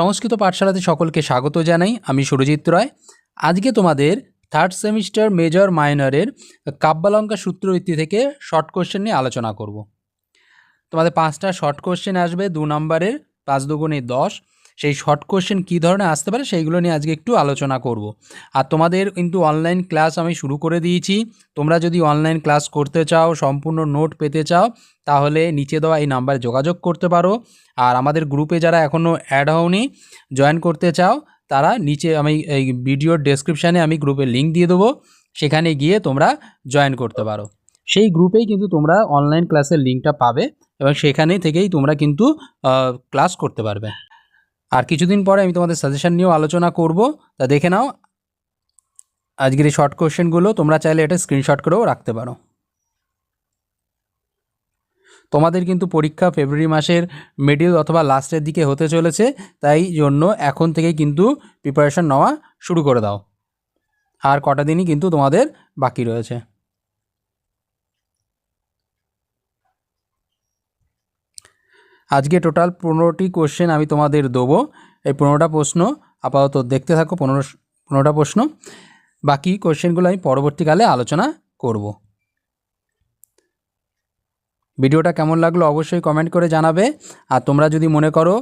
সংস্কৃত পাঠশালাতে সকলকে স্বাগত জানাই। আমি সুরজিৎ রায়। আজকে তোমাদের থার্ড সেমিস্টার মেজর মাইনরের কাব্যালঙ্কা সূত্রবৃত্তি থেকে শর্ট কোশ্চেন নিয়ে আলোচনা করব। তোমাদের পাঁচটা শর্ট কোশ্চেন আসবে, দু নম্বরের পাঁচ দুগুণে দশ। সেই শর্ট কোশ্চেন কী ধরনের আসতে পারে সেইগুলো নিয়ে আজকে একটু আলোচনা করব। আর তোমাদের কিন্তু অনলাইন ক্লাস আমি শুরু করে দিয়েছি। তোমরা যদি অনলাইন ক্লাস করতে চাও, সম্পূর্ণ নোট পেতে চাও, তাহলে নিচে দেওয়া এই নাম্বারে যোগাযোগ করতে পারো। আর আমাদের গ্রুপে যারা এখনও অ্যাড হওনি জয়েন করতে চাও, তারা নিচে আমি এই ভিডিওর ডেসক্রিপশানে আমি গ্রুপের লিঙ্ক দিয়ে দেবো। সেখানে গিয়ে তোমরা জয়েন করতে পারো। সেই গ্রুপেই কিন্তু তোমরা অনলাইন ক্লাসের লিঙ্কটা পাবে এবং সেখানে থেকেই তোমরা কিন্তু ক্লাস করতে পারবে। আর কিছুদিন পরে আমি তোমাদের সাজেশন নিয়েও আলোচনা করব। তা দেখে নাও। আজকের এই শর্ট কোশ্চেনগুলো তোমরা চাইলে এটা স্ক্রিনশট করেও রাখতে পারো। তোমাদের কিন্তু পরীক্ষা ফেব্রুয়ারি মাসের মিডিল অথবা লাস্টের দিকে হতে চলেছে, তাই জন্য এখন থেকেই কিন্তু প্রিপারেশন নেওয়া শুরু করে দাও। আর কটা দিনই কিন্তু তোমাদের বাকি রয়েছে। আজকে টোটাল পনেরোটি কোশ্চেন আমি তোমাদের দেবো। এই পনেরোটা প্রশ্ন আপাতত দেখতে থাকো, পনেরো, পনেরোটা প্রশ্ন। বাকি কোশ্চেনগুলো আমি পরবর্তীকালে আলোচনা করব। ভিডিওটা কেমন লাগল অবশ্যই কমেন্ট করে জানাবে। আর তোমরা যদি মনে করো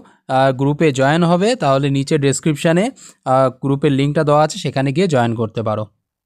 গ্রুপে জয়েন হবে, তাহলে নিচে ডেসক্রিপশানে গ্রুপের লিঙ্কটা দেওয়া আছে, সেখানে গিয়ে জয়েন করতে পারো।